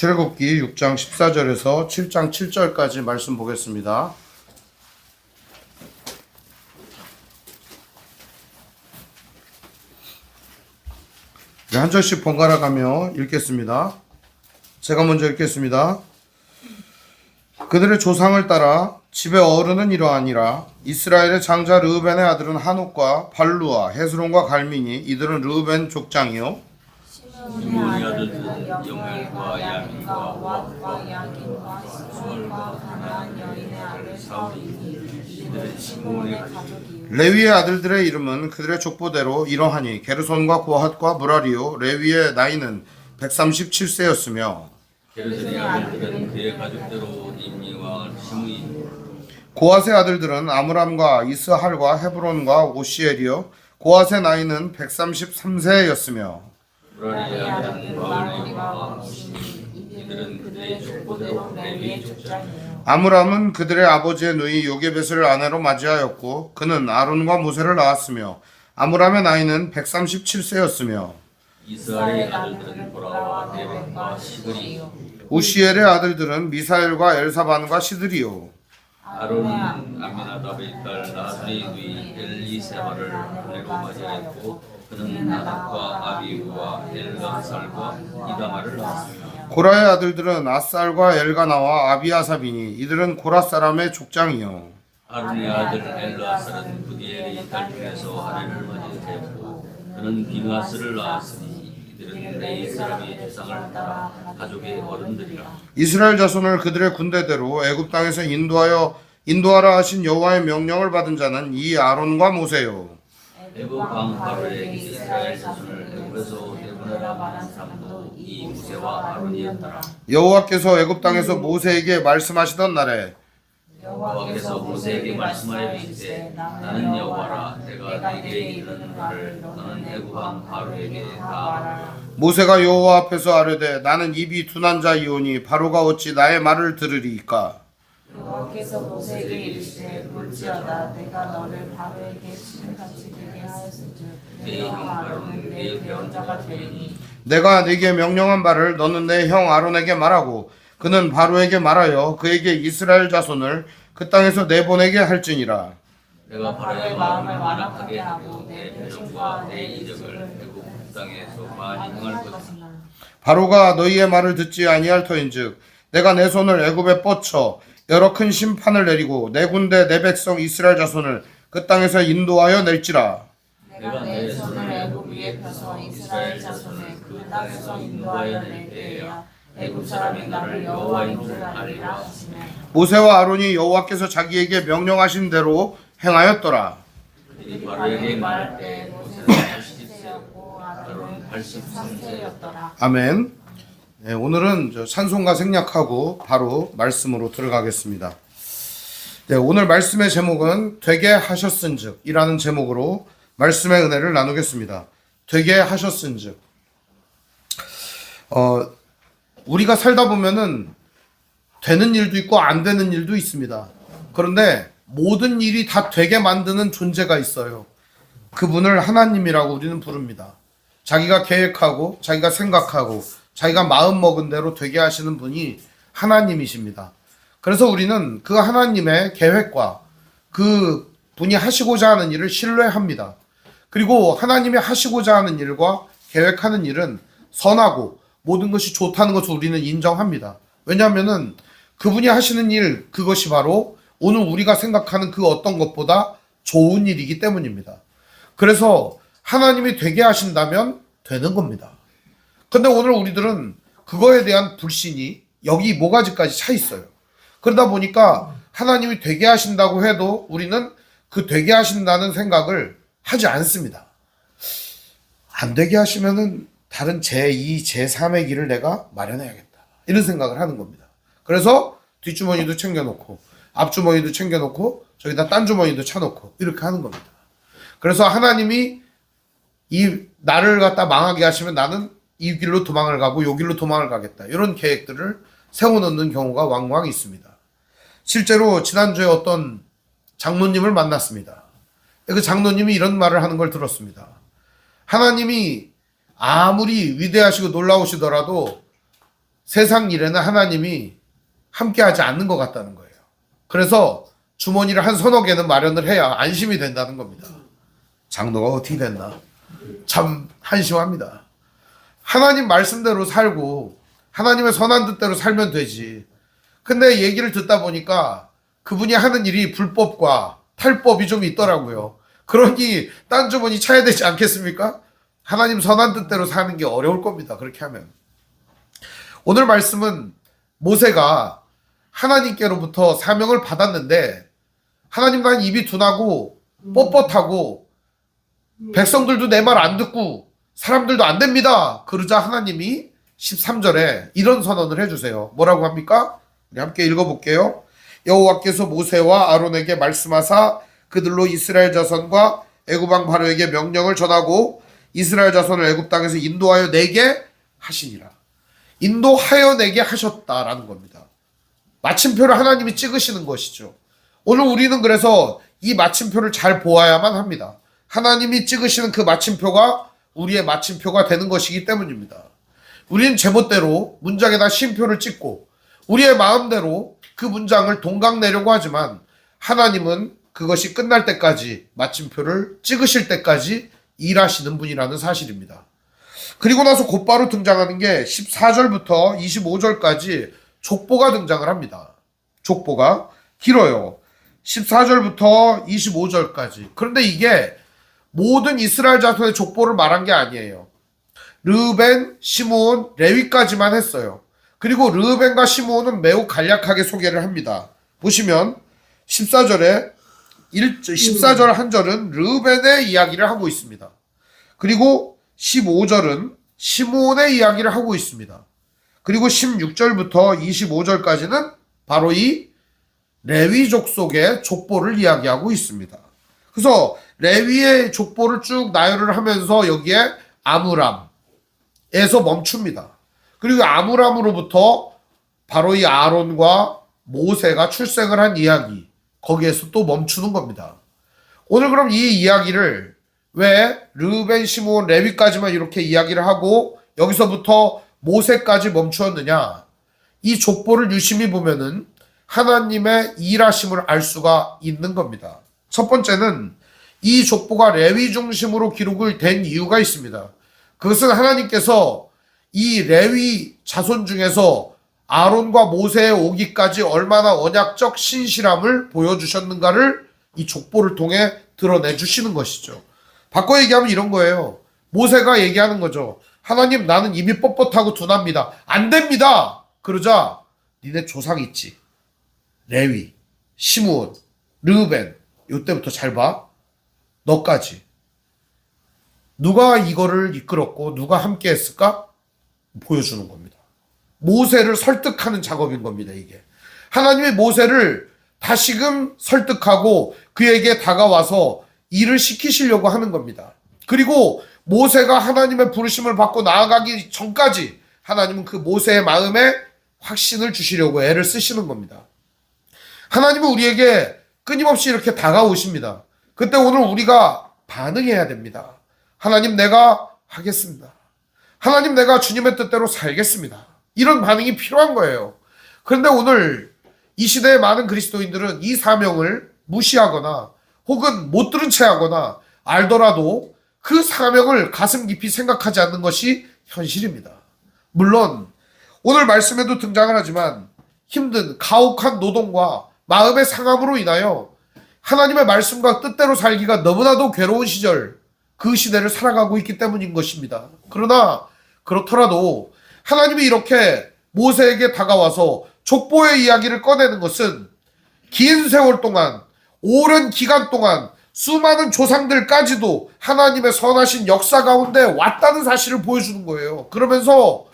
출애굽기 6장 14절에서 7장 7절까지 말씀 보겠습니다. 네, 한 절씩 번갈아 가며 읽겠습니다. 제가 먼저 읽겠습니다. 그들의 조상을 따라 집의 어른은 이러하니라 이스라엘의 장자 르우벤의 아들은 한옥과 발루아 헤스론과 갈민이 이들은 르우벤 족장이요 왓과 야긴과 스몰과 가나안 여인의 아들 사울이니 이들은 시몬의 가족이요. 레위의 아들들의 이름은 그들의 족보대로 이러하니 게르손과 고핫과 무라리요 레위의 나이는 137세였으며 게르선의 아들들은 그의 가족대로 임리와 시므이 고핫의 아들들은 아므람과 이스할과 헤브론과 오시엘이요 고핫의 나이는 133세였으며 브라리의 아들은 마을리와 무시니 이들은 그들의 족보대로 레위의 족장이요. 아므람은 그들의 아버지의 누이 요게벳을 아내로 맞이하였고 그는 아론과 모세를 낳았으며 아므람의 나이는 137세였으며 이스라엘의 아들들은 보라와 네벡과 시그리요. 우시엘의 아들들은 미사엘과 엘사반과 시드리요. 아론은 아미나답의 딸 나들의 누이 엘리세바를 아내로 맞이하였고 그는 나답과 아비우와 엘간살과 이다마를 낳았습니다. 고라의 아들들은 아살과 엘가나와 아비아사비니 이들은 고라 사람의 족장이요. 아론의 아들 엘라살은 부디엘의 딸 중에서 아내를 맞이하였고 그는 비누아스를 낳았으니 이들은 레이 사람의 조상을 따라 가족의 어른들이라. 이스라엘 자손을 그들의 군대대로 애굽 땅에서 인도하여 인도하라 하신 여호와의 명령을 받은 자는 이 아론과 모세요. 애굽 왕 바로의 이스라엘 자손을 애굽에서 내보내라 말한 사람도 이 무세와 아론이었더라. 여호와께서 애굽 땅에서 모세에게 말씀하시던 날에 여호와께서 모세에게 말씀하여 이르시되 나는 여호와라. 내가 네게 이르는 말을 너는 애굽 왕 바로에게 다 말하라. 모세가 여호와 앞에서 아뢰되 나는 입이 둔한 자이오니 바로가 어찌 나의 말을 들으리이까? 여호와께서 모세에게 이르시되 볼지어다. 내가 너를 바로에게 신같이 되게 하였은즉 내형 아론은 내 배원자가 되리니 내가 네게 명령한 바를 너는 내 형 아론에게 말하고 그는 바로에게 말하여 그에게 이스라엘 자손을 그 땅에서 내보내게 할지니라. 내가 바로의 마음을 완악하게 하고 내 표정과 내 이적을 애굽 땅에서 많이 행할 것이다. 바로가 너희의 말을 듣지 아니할 터인즉 내가 내 손을 애굽에 뻗쳐 여러 큰 심판을 내리고 내 군대 내 백성 이스라엘 자손을 그 땅에서 인도하여 낼지라. 내가 내 손을 애굽 위에 펴서 이스라엘 자손을 모세와 아론이 여호와께서 자기에게 명령하신 대로 행하였더라 그들이 바로에게 말할 때 모세는 80세였고 아론은 83세였더라 아멘. 네, 오늘은 저 찬송가 생략하고 바로 말씀으로 들어가겠습니다. 네, 오늘 말씀의 제목은 되게 하셨은즉이라는 제목으로 말씀의 은혜를 나누겠습니다. 되게 하셨은즉. 어, 우리가 살다 보면은 되는 일도 있고 안 되는 일도 있습니다. 그런데 모든 일이 다 되게 만드는 존재가 있어요. 그분을 하나님이라고 우리는 부릅니다. 자기가 계획하고 자기가 생각하고 자기가 마음 먹은 대로 되게 하시는 분이 하나님이십니다. 그래서 우리는 그 하나님의 계획과 그 분이 하시고자 하는 일을 신뢰합니다. 그리고 하나님이 하시고자 하는 일과 계획하는 일은 선하고 모든 것이 좋다는 것을 우리는 인정합니다. 왜냐하면은 그분이 하시는 일 그것이 바로 오늘 우리가 생각하는 그 어떤 것보다 좋은 일이기 때문입니다. 그래서 하나님이 되게 하신다면 되는 겁니다. 근데 오늘 우리들은 그거에 대한 불신이 여기 모가지까지 차 있어요. 그러다 보니까 하나님이 되게 하신다고 해도 우리는 그 되게 하신다는 생각을 하지 않습니다. 안 되게 하시면은 다른 제2, 제3의 길을 내가 마련해야겠다. 이런 생각을 하는 겁니다. 그래서 뒷주머니도 챙겨놓고 앞주머니도 챙겨놓고 저기다 딴 주머니도 차놓고 이렇게 하는 겁니다. 그래서 하나님이 이 나를 갖다 망하게 하시면 나는 이 길로 도망을 가고 요 길로 도망을 가겠다. 이런 계획들을 세워놓는 경우가 왕왕 있습니다. 실제로 지난주에 어떤 장로님을 만났습니다. 그 장로님이 이런 말을 하는 걸 들었습니다. 하나님이 아무리 위대하시고 놀라우시더라도 세상 일에는 하나님이 함께하지 않는 것 같다는 거예요. 그래서 주머니를 한 서너 개는 마련을 해야 안심이 된다는 겁니다. 장로가 어떻게 됐나? 참 한심합니다. 하나님 말씀대로 살고 하나님의 선한 뜻대로 살면 되지. 근데 얘기를 듣다 보니까 그분이 하는 일이 불법과 탈법이 좀 있더라고요. 그러니 딴 주머니 차야 되지 않겠습니까? 하나님 선한 뜻대로 사는 게 어려울 겁니다. 그렇게 하면. 오늘 말씀은 모세가 하나님께로부터 사명을 받았는데 하나님과는 입이 둔하고 뻣뻣하고 백성들도 내 말 안 듣고 사람들도 안 됩니다. 그러자 하나님이 13절에 이런 선언을 해주세요. 뭐라고 합니까? 우리 함께 읽어볼게요. 여호와께서 모세와 아론에게 말씀하사 그들로 이스라엘 자손과 애굽 왕 바로에게 명령을 전하고 이스라엘 자손을 애굽 땅에서 인도하여 내게 하시니라. 인도하여 내게 하셨다라는 겁니다. 마침표를 하나님이 찍으시는 것이죠. 오늘 우리는 그래서 이 마침표를 잘 보아야만 합니다. 하나님이 찍으시는 그 마침표가 우리의 마침표가 되는 것이기 때문입니다. 우리는 제멋대로 문장에다 쉼표를 찍고 우리의 마음대로 그 문장을 동강내려고 하지만 하나님은 그것이 끝날 때까지 마침표를 찍으실 때까지 일하시는 분이라는 사실입니다. 그리고 나서 곧바로 등장하는 게 14절부터 25절까지 족보가 등장을 합니다. 족보가 길어요. 14절부터 25절까지. 그런데 이게 모든 이스라엘 자손의 족보를 말한 게 아니에요. 르벤, 시므온, 레위까지만 했어요. 그리고 르벤과 시므온은 매우 간략하게 소개를 합니다. 보시면 14절에 1, 14절 한 절은 르벤의 이야기를 하고 있습니다. 그리고 15절은 시므온의 이야기를 하고 있습니다. 그리고 16절부터 25절까지는 바로 이 레위족 속의 족보를 이야기하고 있습니다. 그래서 레위의 족보를 쭉 나열을 하면서 여기에 아므람에서 멈춥니다. 그리고 아므람으로부터 바로 이 아론과 모세가 출생을 한 이야기 거기에서 또 멈추는 겁니다. 오늘 그럼 이 이야기를 왜 르벤, 시므온, 레위까지만 이렇게 이야기를 하고 여기서부터 모세까지 멈추었느냐? 이 족보를 유심히 보면은 하나님의 일하심을 알 수가 있는 겁니다. 첫 번째는 이 족보가 레위 중심으로 기록을 된 이유가 있습니다. 그것은 하나님께서 이 레위 자손 중에서 아론과 모세에 오기까지 얼마나 언약적 신실함을 보여주셨는가를 이 족보를 통해 드러내 주시는 것이죠. 바꿔 얘기하면 이런 거예요. 모세가 얘기하는 거죠. 하나님 나는 이미 뻣뻣하고 둔합니다. 안 됩니다. 그러자 니네 조상 있지. 레위, 시므온, 르벤 요때부터 잘 봐. 너까지. 누가 이거를 이끌었고 누가 함께 했을까? 보여주는 겁니다. 모세를 설득하는 작업인 겁니다, 이게. 하나님이 모세를 다시금 설득하고 그에게 다가와서 일을 시키시려고 하는 겁니다. 그리고 모세가 하나님의 부르심을 받고 나아가기 전까지 하나님은 그 모세의 마음에 확신을 주시려고 애를 쓰시는 겁니다. 하나님은 우리에게 끊임없이 이렇게 다가오십니다. 그때 오늘 우리가 반응해야 됩니다. 하나님 내가 하겠습니다. 하나님 내가 주님의 뜻대로 살겠습니다. 이런 반응이 필요한 거예요. 그런데 오늘 이 시대의 많은 그리스도인들은 이 사명을 무시하거나 혹은 못 들은 채 하거나 알더라도 그 사명을 가슴 깊이 생각하지 않는 것이 현실입니다. 물론 오늘 말씀에도 등장을 하지만 힘든 가혹한 노동과 마음의 상함으로 인하여 하나님의 말씀과 뜻대로 살기가 너무나도 괴로운 시절 그 시대를 살아가고 있기 때문인 것입니다. 그러나 그렇더라도 하나님이 이렇게 모세에게 다가와서 족보의 이야기를 꺼내는 것은 긴 세월 동안 오랜 기간 동안 수많은 조상들까지도 하나님의 선하신 역사 가운데 왔다는 사실을 보여주는 거예요. 그러면서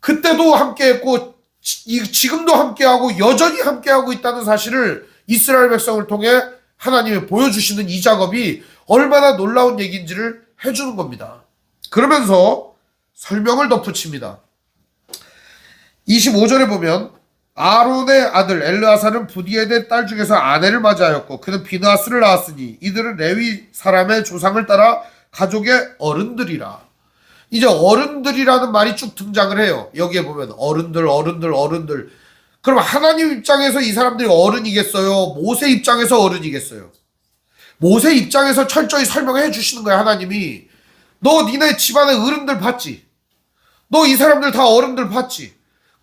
그때도 함께 했고 지- 지금도 함께하고 여전히 함께하고 있다는 사실을 이스라엘 백성을 통해 하나님이 보여주시는 이 작업이 얼마나 놀라운 얘기인지를 해주는 겁니다. 그러면서 설명을 덧붙입니다. 25절에 보면 아론의 아들 엘르아사는 부디에의 딸 중에서 아내를 맞이하였고 그는 비나스를 낳았으니 이들은 레위 사람의 조상을 따라 가족의 어른들이라. 이제 어른들이라는 말이 쭉 등장을 해요. 여기에 보면 어른들, 어른들, 어른들. 그럼 하나님 입장에서 이 사람들이 어른이겠어요? 모세 입장에서 어른이겠어요? 모세 입장에서 철저히 설명해 주시는 거야, 하나님이. 너 니네 집안의 어른들 봤지? 너 이 사람들 다 어른들 봤지?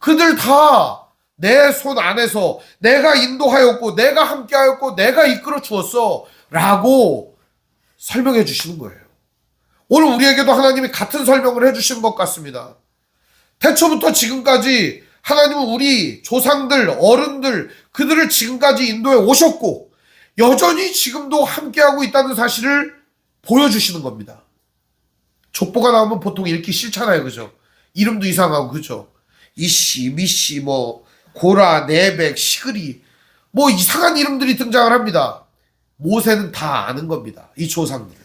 그들 다 내 손 안에서 내가 인도하였고, 내가 함께하였고, 내가 이끌어 주었어. 라고 설명해 주시는 거예요. 오늘 우리에게도 하나님이 같은 설명을 해 주시는 것 같습니다. 태초부터 지금까지 하나님은 우리 조상들, 어른들, 그들을 지금까지 인도해 오셨고, 여전히 지금도 함께하고 있다는 사실을 보여주시는 겁니다. 족보가 나오면 보통 읽기 싫잖아요, 그죠? 이름도 이상하고, 그죠? 이씨, 미씨, 뭐, 고라, 네백, 시그리, 뭐 이상한 이름들이 등장을 합니다. 모세는 다 아는 겁니다. 이 조상들을.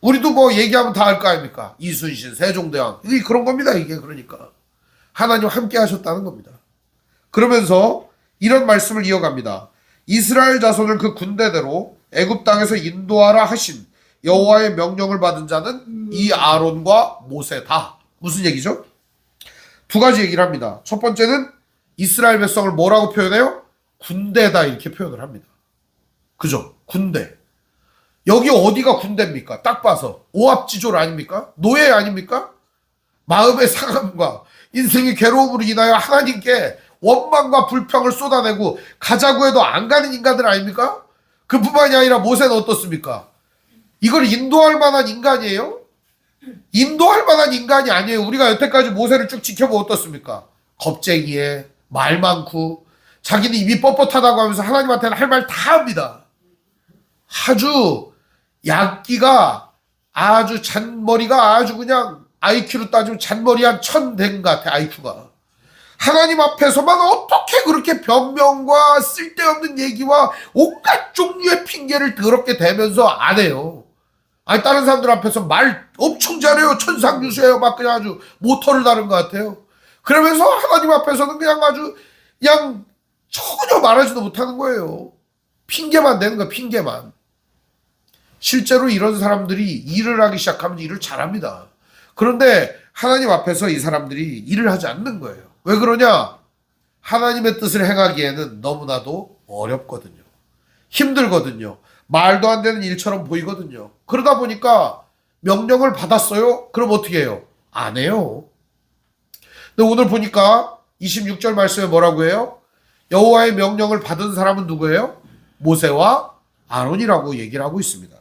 우리도 뭐 얘기하면 다 알 거 아닙니까? 이순신, 세종대왕. 이게 그런 겁니다, 이게 그러니까. 하나님 함께 하셨다는 겁니다. 그러면서 이런 말씀을 이어갑니다. 이스라엘 자손을 그 군대대로 애굽 땅에서 인도하라 하신 여호와의 명령을 받은 자는 이 아론과 모세다. 무슨 얘기죠? 두 가지 얘기를 합니다. 첫 번째는 이스라엘 백성을 뭐라고 표현해요? 군대다 이렇게 표현을 합니다. 그죠? 군대. 여기 어디가 군대입니까? 딱 봐서 오합지졸 아닙니까? 노예 아닙니까? 마음의 상함과 인생의 괴로움으로 인하여 하나님께 원망과 불평을 쏟아내고 가자고 해도 안 가는 인간들 아닙니까? 그뿐만이 아니라 모세는 어떻습니까? 이걸 인도할 만한 인간이에요? 인도할 만한 인간이 아니에요. 우리가 여태까지 모세를 쭉 지켜보 어떻습니까? 겁쟁이에 말 많고 자기는 입이 뻣뻣하다고 하면서 하나님한테는 할 말 다 합니다. 아주 약기가 아주 잔머리가 아주 그냥 IQ로 따지면 잔머리 한 천 된 것 같아 IQ가 하나님 앞에서만 어떻게 그렇게 변명과 쓸데없는 얘기와 온갖 종류의 핑계를 더럽게 대면서 안 해요 아니 다른 사람들 앞에서 말 엄청 잘해요 천상유수예요 막 그냥 아주 모터를 다른 것 같아요 그러면서 하나님 앞에서는 그냥 아주 그냥 전혀 말하지도 못하는 거예요 핑계만 대는 거야 핑계만 실제로 이런 사람들이 일을 하기 시작하면 일을 잘합니다. 그런데 하나님 앞에서 이 사람들이 일을 하지 않는 거예요. 왜 그러냐? 하나님의 뜻을 행하기에는 너무나도 어렵거든요. 힘들거든요. 말도 안 되는 일처럼 보이거든요. 그러다 보니까 명령을 받았어요? 그럼 어떻게 해요? 안 해요. 근데 오늘 보니까 26절 말씀에 뭐라고 해요? 여호와의 명령을 받은 사람은 누구예요? 모세와 아론이라고 얘기를 하고 있습니다.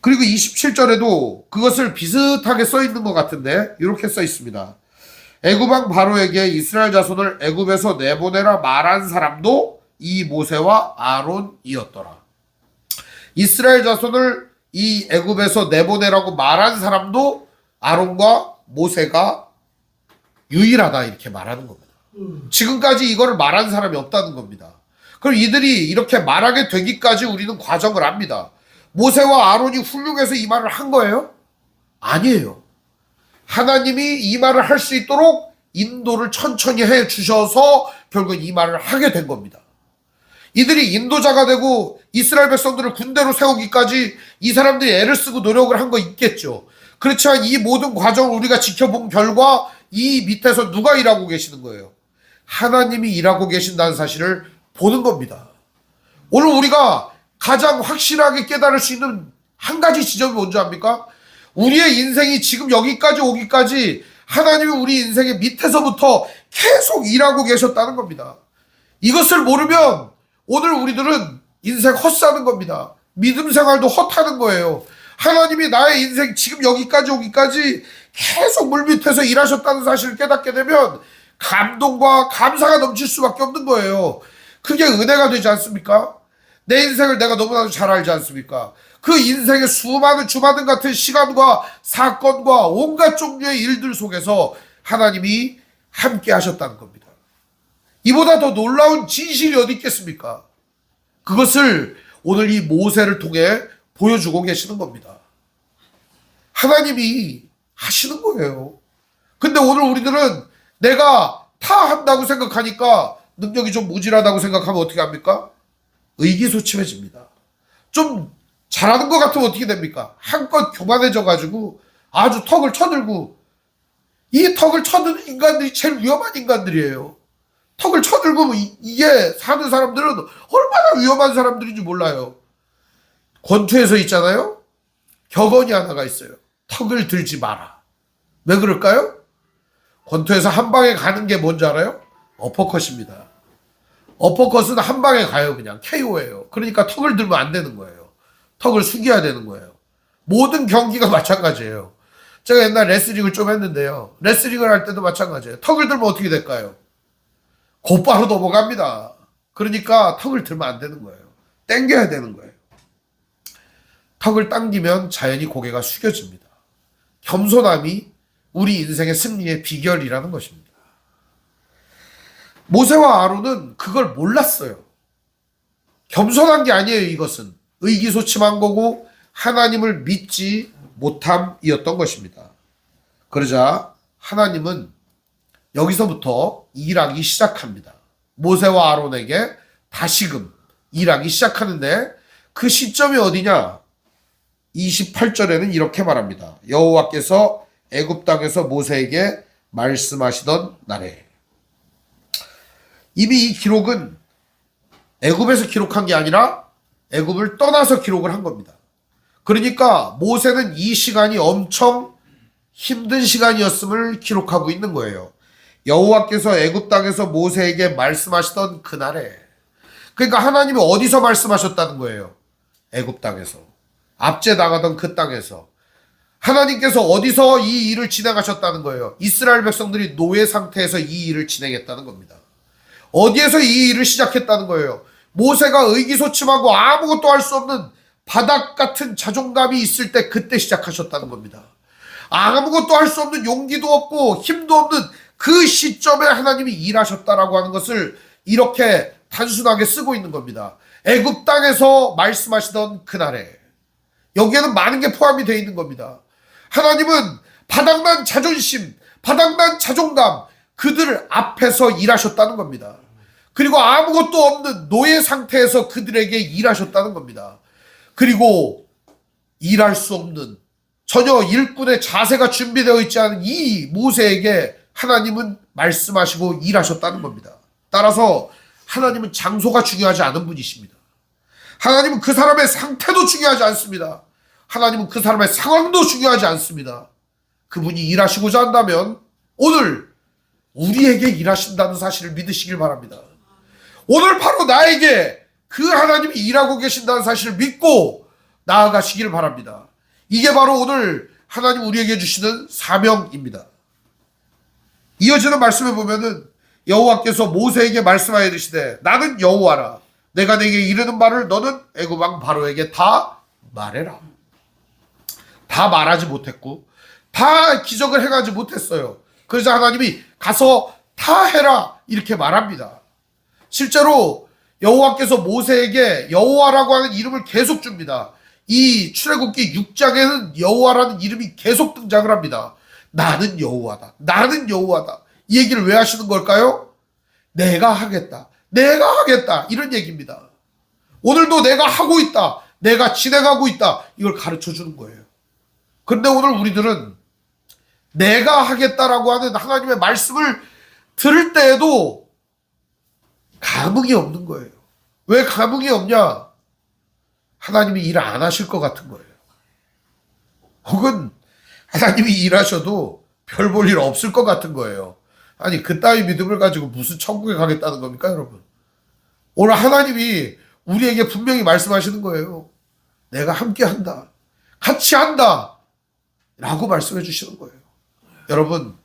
그리고 27절에도 그것을 비슷하게 써 있는 것 같은데 이렇게 써 있습니다. 애굽왕 바로에게 이스라엘 자손을 애굽에서 내보내라 말한 사람도 이 모세와 아론이었더라. 이스라엘 자손을 이 애굽에서 내보내라고 말한 사람도 아론과 모세가 유일하다 이렇게 말하는 겁니다. 지금까지 이거를 말한 사람이 없다는 겁니다. 그럼 이들이 이렇게 말하게 되기까지 우리는 과정을 압니다. 모세와 아론이 훌륭해서 이 말을 한 거예요? 아니에요. 하나님이 이 말을 할 수 있도록 인도를 천천히 해 주셔서 결국 이 말을 하게 된 겁니다. 이들이 인도자가 되고 이스라엘 백성들을 군대로 세우기까지 이 사람들이 애를 쓰고 노력을 한 거 있겠죠. 그렇지만 이 모든 과정을 우리가 지켜본 결과 이 밑에서 누가 일하고 계시는 거예요? 하나님이 일하고 계신다는 사실을 보는 겁니다. 오늘 우리가 가장 확실하게 깨달을 수 있는 한 가지 지점이 뭔지 압니까? 우리의 인생이 지금 여기까지 오기까지 하나님이 우리 인생의 밑에서부터 계속 일하고 계셨다는 겁니다. 이것을 모르면 오늘 우리들은 인생 헛사는 겁니다. 믿음 생활도 헛하는 거예요. 하나님이 나의 인생 지금 여기까지 오기까지 계속 물밑에서 일하셨다는 사실을 깨닫게 되면 감동과 감사가 넘칠 수밖에 없는 거예요. 그게 은혜가 되지 않습니까? 내 인생을 내가 너무나도 잘 알지 않습니까? 그 인생의 수많은 주마등 같은 시간과 사건과 온갖 종류의 일들 속에서 하나님이 함께 하셨다는 겁니다. 이보다 더 놀라운 진실이 어디 있겠습니까? 그것을 오늘 이 모세를 통해 보여주고 계시는 겁니다. 하나님이 하시는 거예요. 근데 오늘 우리들은 내가 다 한다고 생각하니까 능력이 좀 모질하다고 생각하면 어떻게 합니까? 의기소침해집니다. 좀 잘하는 것 같으면 어떻게 됩니까? 한껏 교만해져 가지고 아주 턱을 쳐들고 이 턱을 쳐드는 인간들이 제일 위험한 인간들이에요. 턱을 쳐들고 뭐 이- 이게 사는 사람들은 얼마나 위험한 사람들인지 몰라요. 권투에서 있잖아요. 격언이 하나가 있어요. 턱을 들지 마라. 왜 그럴까요? 권투에서 한 방에 가는 게 뭔지 알아요? 어퍼컷입니다. 어퍼컷은 한 방에 가요, 그냥. KO예요. 그러니까 턱을 들면 안 되는 거예요. 턱을 숙여야 되는 거예요. 모든 경기가 마찬가지예요. 제가 옛날 레슬링을 좀 했는데요. 레슬링을 할 때도 마찬가지예요. 턱을 들면 어떻게 될까요? 곧바로 넘어갑니다. 그러니까 턱을 들면 안 되는 거예요. 당겨야 되는 거예요. 턱을 당기면 자연히 고개가 숙여집니다. 겸손함이 우리 인생의 승리의 비결이라는 것입니다. 모세와 아론은 그걸 몰랐어요. 겸손한 게 아니에요, 이것은. 의기소침한 거고 하나님을 믿지 못함이었던 것입니다. 그러자 하나님은 여기서부터 일하기 시작합니다. 모세와 아론에게 다시금 일하기 시작하는데 그 시점이 어디냐? 28절에는 이렇게 말합니다. 여호와께서 애굽 땅에서 모세에게 말씀하시던 날에 이미 이 기록은 애굽에서 기록한 게 아니라 애굽을 떠나서 기록을 한 겁니다. 그러니까 모세는 이 시간이 엄청 힘든 시간이었음을 기록하고 있는 거예요. 여호와께서 애굽 땅에서 모세에게 말씀하시던 그날에 그러니까 하나님이 어디서 말씀하셨다는 거예요. 애굽 땅에서 압제 당하던 그 땅에서 하나님께서 어디서 이 일을 진행하셨다는 거예요. 이스라엘 백성들이 노예 상태에서 이 일을 진행했다는 겁니다. 어디에서 이 일을 시작했다는 거예요. 모세가 의기소침하고 아무것도 할 수 없는 바닥 같은 자존감이 있을 때 그때 시작하셨다는 겁니다. 아무것도 할 수 없는 용기도 없고 힘도 없는 그 시점에 하나님이 일하셨다라고 하는 것을 이렇게 단순하게 쓰고 있는 겁니다. 애굽 땅에서 말씀하시던 그날에 여기에는 많은 게 포함이 되어 있는 겁니다. 하나님은 바닥난 자존심, 바닥난 자존감, 그들 앞에서 일하셨다는 겁니다. 그리고 아무것도 없는 노예 상태에서 그들에게 일하셨다는 겁니다. 그리고 일할 수 없는 전혀 일꾼의 자세가 준비되어 있지 않은 이 모세에게 하나님은 말씀하시고 일하셨다는 겁니다. 따라서 하나님은 장소가 중요하지 않은 분이십니다. 하나님은 그 사람의 상태도 중요하지 않습니다. 하나님은 그 사람의 상황도 중요하지 않습니다. 그분이 일하시고자 한다면 오늘 우리에게 일하신다는 사실을 믿으시길 바랍니다. 오늘 바로 나에게 그 하나님이 일하고 계신다는 사실을 믿고 나아가시길 바랍니다. 이게 바로 오늘 하나님 우리에게 주시는 사명입니다. 이어지는 말씀에 보면은 여호와께서 모세에게 말씀하여 이르시되 나는 여호와라 내가 내게 이르는 말을 너는 애굽 왕 바로에게 다 말해라. 다 말하지 못했고 다 기적을 행하지 못했어요. 그래서 하나님이 가서 다 해라 이렇게 말합니다. 실제로 여호와께서 모세에게 여호와라고 하는 이름을 계속 줍니다. 이 출애굽기 6장에는 여호와라는 이름이 계속 등장을 합니다. 나는 여호와다. 나는 여호와다. 이 얘기를 왜 하시는 걸까요? 내가 하겠다. 내가 하겠다. 이런 얘기입니다. 오늘도 내가 하고 있다. 내가 진행하고 있다. 이걸 가르쳐 주는 거예요. 그런데 오늘 우리들은 내가 하겠다라고 하는 하나님의 말씀을 들을 때에도 감흥이 없는 거예요. 왜 감흥이 없냐? 하나님이 일 안 하실 것 같은 거예요. 혹은 하나님이 일하셔도 별 볼 일 없을 것 같은 거예요. 아니 그 따위 믿음을 가지고 무슨 천국에 가겠다는 겁니까 여러분? 오늘 하나님이 우리에게 분명히 말씀하시는 거예요. 내가 함께 한다. 같이 한다. 라고 말씀해 주시는 거예요. 여러분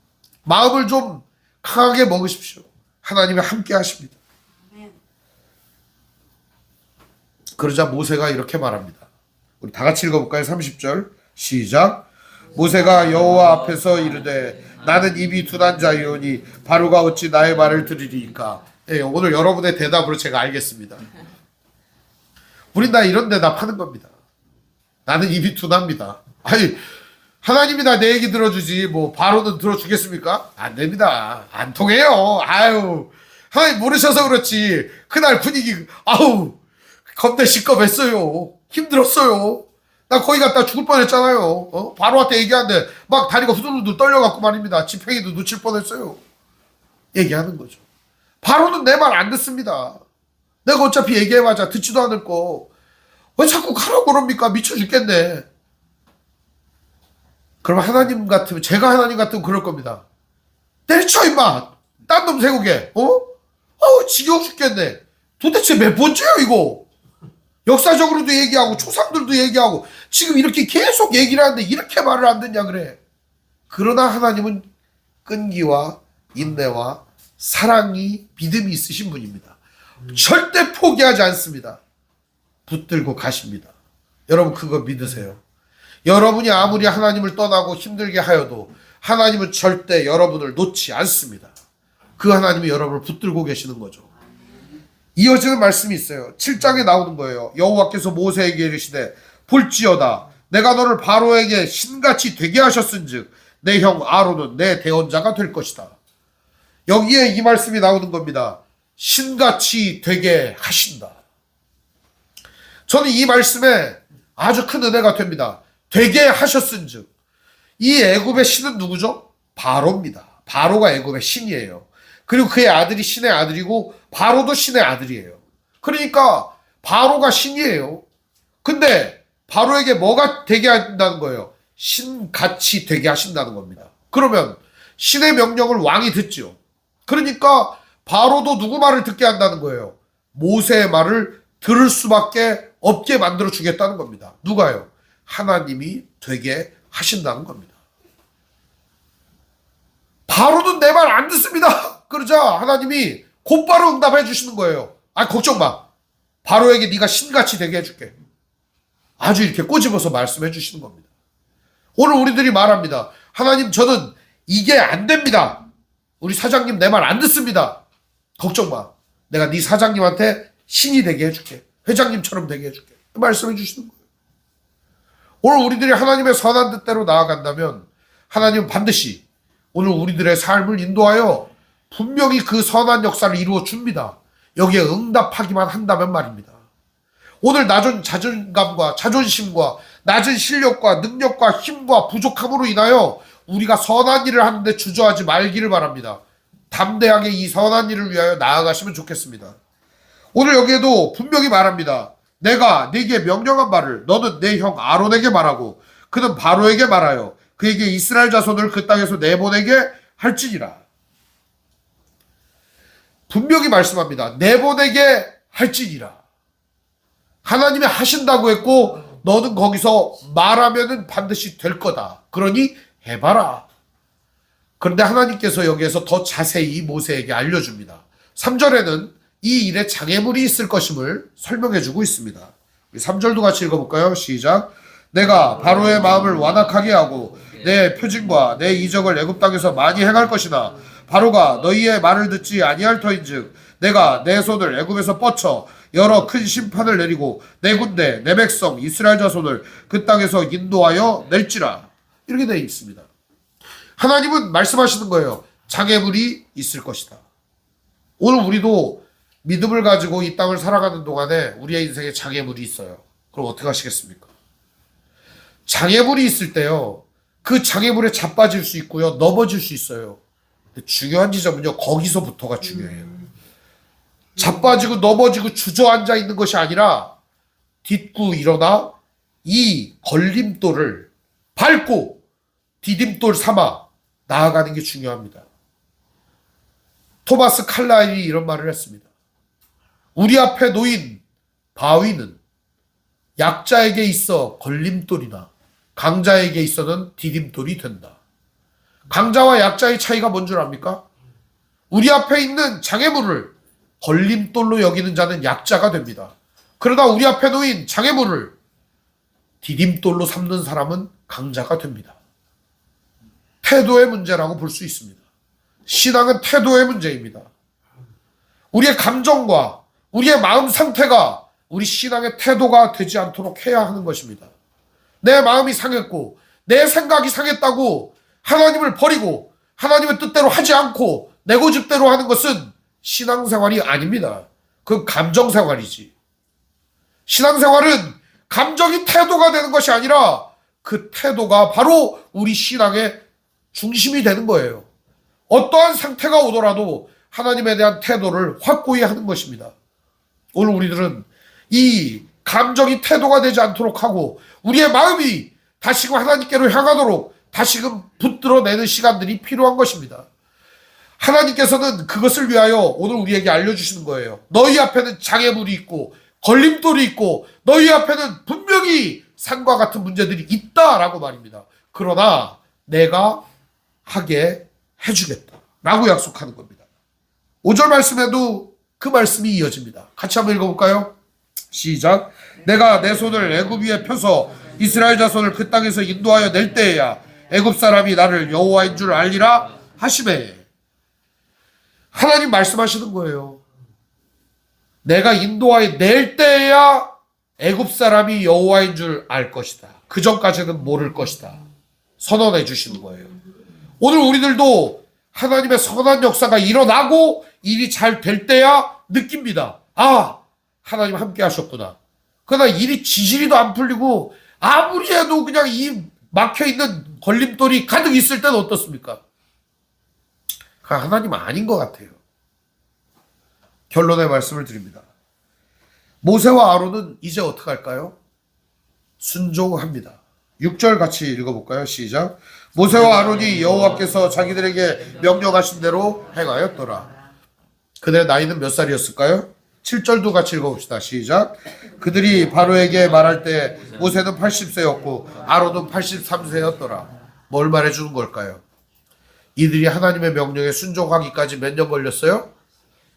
마음을 좀 강하게 먹으십시오. 하나님이 함께 하십니다. 그러자 모세가 이렇게 말합니다. 우리 다 같이 읽어볼까요? 30절 시작. 모세가 여호와 앞에서 이르되 나는 입이 둔한 자이오니 바로가 어찌 나의 말을 들으리이까. 예, 오늘 여러분의 대답으로 제가 알겠습니다. 우린 다 이런 대답하는 겁니다. 나는 입이 둔합니다. 아니 하나님이 다내 얘기 들어주지 뭐 바로는 들어주겠습니까? 안 됩니다. 안 통해요. 아유 하나님 모르셔서 그렇지. 그날 분위기 아우 겁내 시겁했어요. 힘들었어요. 나 거기 갔다 죽을 뻔했잖아요. 어? 바로한테 얘기하는데 막 다리가 후들후들 떨려갖고 말입니다. 지팡이도 놓칠 뻔했어요. 얘기하는 거죠. 바로는 내 말 안 듣습니다. 내가 어차피 얘기해봤자 듣지도 않을 거. 왜 자꾸 가라고 그럽니까? 미쳐 죽겠네. 그럼 하나님 같으면, 제가 하나님 같으면 그럴 겁니다. 때려쳐, 임마! 딴 놈 세우게, 어? 어우, 지겨워 죽겠네. 도대체 몇 번째요, 이거? 역사적으로도 얘기하고, 초상들도 얘기하고, 지금 이렇게 계속 얘기를 하는데, 이렇게 말을 안 듣냐, 그래. 그러나 하나님은 끈기와 인내와 사랑이 믿음이 있으신 분입니다. 절대 포기하지 않습니다. 붙들고 가십니다. 여러분 그거 믿으세요. 여러분이 아무리 하나님을 떠나고 힘들게 하여도 하나님은 절대 여러분을 놓지 않습니다. 그 하나님이 여러분을 붙들고 계시는 거죠. 이어지는 말씀이 있어요. 7장에 나오는 거예요. 여호와께서 모세에게 이르시되 볼지어다 내가 너를 바로에게 신같이 되게 하셨은즉 내 형 아론은 내 대언자가 될 것이다. 여기에 이 말씀이 나오는 겁니다. 신같이 되게 하신다. 저는 이 말씀에 아주 큰 은혜가 됩니다. 되게 하셨은즉 이 애굽의 신은 누구죠? 바로입니다. 바로가 애굽의 신이에요. 그리고 그의 아들이 신의 아들이고 바로도 신의 아들이에요. 그러니까 바로가 신이에요. 근데 바로에게 뭐가 되게 한다는 거예요? 신같이 되게 하신다는 겁니다. 그러면 신의 명령을 왕이 듣죠. 그러니까 바로도 누구 말을 듣게 한다는 거예요. 모세의 말을 들을 수밖에 없게 만들어 주겠다는 겁니다. 누가요? 하나님이 되게 하신다는 겁니다. 바로는 내 말 안 듣습니다. 그러자 하나님이 곧바로 응답해 주시는 거예요. 아 걱정 마. 바로에게 네가 신같이 되게 해줄게. 아주 이렇게 꼬집어서 말씀해 주시는 겁니다. 오늘 우리들이 말합니다. 하나님 저는 이게 안 됩니다. 우리 사장님 내 말 안 듣습니다. 걱정 마. 내가 네 사장님한테 신이 되게 해줄게. 회장님처럼 되게 해줄게. 말씀해 주시는 거예요. 오늘 우리들이 하나님의 선한 뜻대로 나아간다면 하나님은 반드시 오늘 우리들의 삶을 인도하여 분명히 그 선한 역사를 이루어 줍니다. 여기에 응답하기만 한다면 말입니다. 오늘 낮은 자존감과 자존심과 낮은 실력과 능력과 힘과 부족함으로 인하여 우리가 선한 일을 하는데 주저하지 말기를 바랍니다. 담대하게 이 선한 일을 위하여 나아가시면 좋겠습니다. 오늘 여기에도 분명히 말합니다. 내가 네게 명령한 말을 너는 내 형 아론에게 말하고 그는 바로에게 말하여 그에게 이스라엘 자손을 그 땅에서 내보내게 할지니라. 분명히 말씀합니다. 내보내게 할지니라. 하나님이 하신다고 했고 너는 거기서 말하면은 반드시 될 거다. 그러니 해봐라. 그런데 하나님께서 여기에서 더 자세히 모세에게 알려줍니다. 3절에는 이 일에 장애물이 있을 것임을 설명해 주고 있습니다. 우리 3절도 같이 읽어볼까요? 시작. 내가 바로의 마음을 완악하게 하고 내 표징과 내 이적을 애굽 땅에서 많이 행할 것이나 바로가 너희의 말을 듣지 아니할 터인즉 내가 내 손을 애굽에서 뻗쳐 여러 큰 심판을 내리고 내 군대 내 백성 이스라엘 자손을 그 땅에서 인도하여 낼지라 이렇게 되어 있습니다. 하나님은 말씀하시는 거예요. 장애물이 있을 것이다. 오늘 우리도 믿음을 가지고 이 땅을 살아가는 동안에 우리의 인생에 장애물이 있어요. 그럼 어떻게 하시겠습니까? 장애물이 있을 때요. 그 장애물에 자빠질 수 있고요. 넘어질 수 있어요. 중요한 지점은요. 거기서부터가 중요해요. 자빠지고 넘어지고 주저앉아 있는 것이 아니라 딛고 일어나 이 걸림돌을 밟고 디딤돌 삼아 나아가는 게 중요합니다. 토마스 칼라일이 이런 말을 했습니다. 우리 앞에 놓인 바위는 약자에게 있어 걸림돌이나 강자에게 있어는 디딤돌이 된다. 강자와 약자의 차이가 뭔 줄 압니까? 우리 앞에 있는 장애물을 걸림돌로 여기는 자는 약자가 됩니다. 그러나 우리 앞에 놓인 장애물을 디딤돌로 삼는 사람은 강자가 됩니다. 태도의 문제라고 볼 수 있습니다. 신앙은 태도의 문제입니다. 우리의 감정과 우리의 마음 상태가 우리 신앙의 태도가 되지 않도록 해야 하는 것입니다. 내 마음이 상했고 내 생각이 상했다고 하나님을 버리고 하나님의 뜻대로 하지 않고 내 고집대로 하는 것은 신앙생활이 아닙니다. 그 감정생활이지. 신앙생활은 감정이 태도가 되는 것이 아니라 그 태도가 바로 우리 신앙의 중심이 되는 거예요. 어떠한 상태가 오더라도 하나님에 대한 태도를 확고히 하는 것입니다. 오늘 우리들은 이 감정이 태도가 되지 않도록 하고 우리의 마음이 다시금 하나님께로 향하도록 다시금 붙들어내는 시간들이 필요한 것입니다. 하나님께서는 그것을 위하여 오늘 우리에게 알려주시는 거예요. 너희 앞에는 장애물이 있고 걸림돌이 있고 너희 앞에는 분명히 산과 같은 문제들이 있다라고 말입니다. 그러나 내가 하게 해주겠다. 라고 약속하는 겁니다. 5절 말씀에도 그 말씀이 이어집니다. 같이 한번 읽어볼까요? 시작. 내가 내 손을 애굽 위에 펴서 이스라엘 자손을 그 땅에서 인도하여 낼 때에야 애굽 사람이 나를 여호와인 줄 알리라 하시매. 하나님 말씀하시는 거예요. 내가 인도하여 낼 때에야 애굽 사람이 여호와인 줄 알 것이다. 그 전까지는 모를 것이다. 선언해 주시는 거예요. 오늘 우리들도 하나님의 선한 역사가 일어나고 일이 잘 될 때야 느낍니다. 아, 하나님 함께 하셨구나. 그러나 일이 지지리도 안 풀리고 아무리 해도 그냥 이 막혀 있는 걸림돌이 가득 있을 때는 어떻습니까? 그 하나님 아닌 것 같아요. 결론의 말씀을 드립니다. 모세와 아론은 이제 어떻게 할까요? 순종합니다. 6절 같이 읽어볼까요? 시작. 모세와 아론이 여호와께서 자기들에게 명령하신 대로 행하였더라. 그들의 나이는 몇 살이었을까요? 7절도 같이 읽어봅시다. 시작. 그들이 바로에게 말할 때 모세는 80세였고 아론은 83세였더라. 뭘 말해주는 걸까요? 이들이 하나님의 명령에 순종하기까지 몇 년 걸렸어요?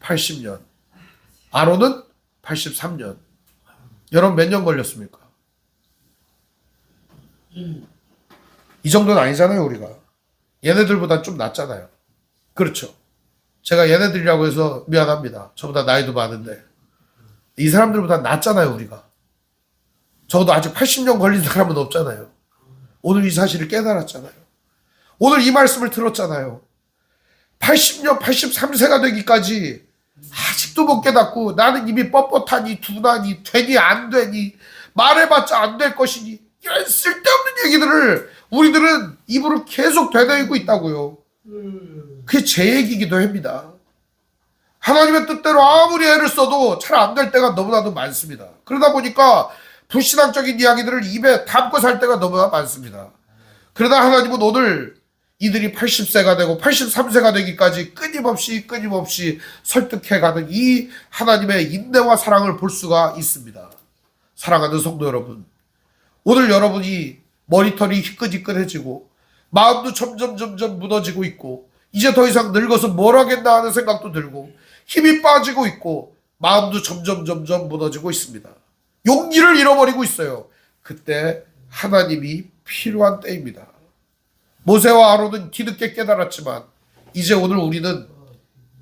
80년. 아론은 83년. 여러분 몇 년 걸렸습니까? 이 정도는 아니잖아요, 우리가. 얘네들보다 좀 낫잖아요. 그렇죠. 제가 얘네들이라고 해서 미안합니다. 저보다 나이도 많은데. 이 사람들보다 낫잖아요, 우리가. 적어도 아직 80년 걸린 사람은 없잖아요. 오늘 이 사실을 깨달았잖아요. 오늘 이 말씀을 들었잖아요. 80년, 83세가 되기까지 아직도 못 깨닫고 나는 이미 뻣뻣하니, 둔하니, 되니, 안 되니, 말해봤자 안 될 것이니, 이런 쓸데없는 얘기들을 우리들은 입으로 계속 되뇌이고 있다고요. 그게 제 얘기이기도 합니다. 하나님의 뜻대로 아무리 애를 써도 잘 안 될 때가 너무나도 많습니다. 그러다 보니까 불신앙적인 이야기들을 입에 담고 살 때가 너무나 많습니다. 그러다 하나님은 오늘 이들이 80세가 되고 83세가 되기까지 끊임없이 끊임없이 설득해 가는 이 하나님의 인내와 사랑을 볼 수가 있습니다. 사랑하는 성도 여러분, 오늘 여러분이 머리털이 희끈희끈해지고 마음도 점점 점점 무너지고 있고 이제 더 이상 늙어서 뭘 하겠나 하는 생각도 들고 힘이 빠지고 있고 마음도 점점 점점 무너지고 있습니다. 용기를 잃어버리고 있어요. 그때 하나님이 필요한 때입니다. 모세와 아론은 뒤늦게 깨달았지만 이제 오늘 우리는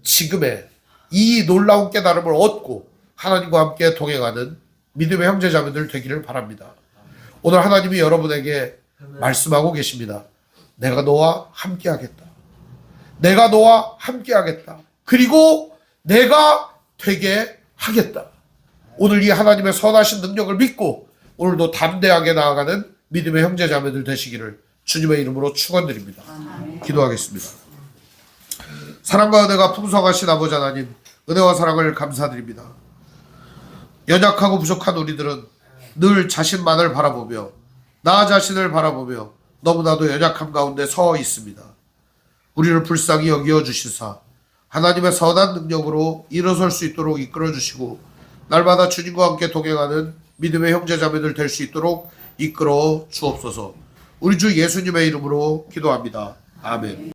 지금의 이 놀라운 깨달음을 얻고 하나님과 함께 동행하는 믿음의 형제자매들 되기를 바랍니다. 오늘 하나님이 여러분에게 말씀하고 계십니다. 내가 너와 함께 하겠다. 내가 너와 함께 하겠다. 그리고 내가 되게 하겠다. 오늘 이 하나님의 선하신 능력을 믿고 오늘도 담대하게 나아가는 믿음의 형제자매들 되시기를 주님의 이름으로 축원드립니다. 기도하겠습니다. 사랑과 은혜가 풍성하신 아버지 하나님 은혜와 사랑을 감사드립니다. 연약하고 부족한 우리들은 늘 자신만을 바라보며 나 자신을 바라보며 너무나도 연약함 가운데 서 있습니다. 우리를 불쌍히 여기어 주시사 하나님의 선한 능력으로 일어설 수 있도록 이끌어 주시고 날마다 주님과 함께 동행하는 믿음의 형제자매들 될 수 있도록 이끌어 주옵소서. 우리 주 예수님의 이름으로 기도합니다. 아멘.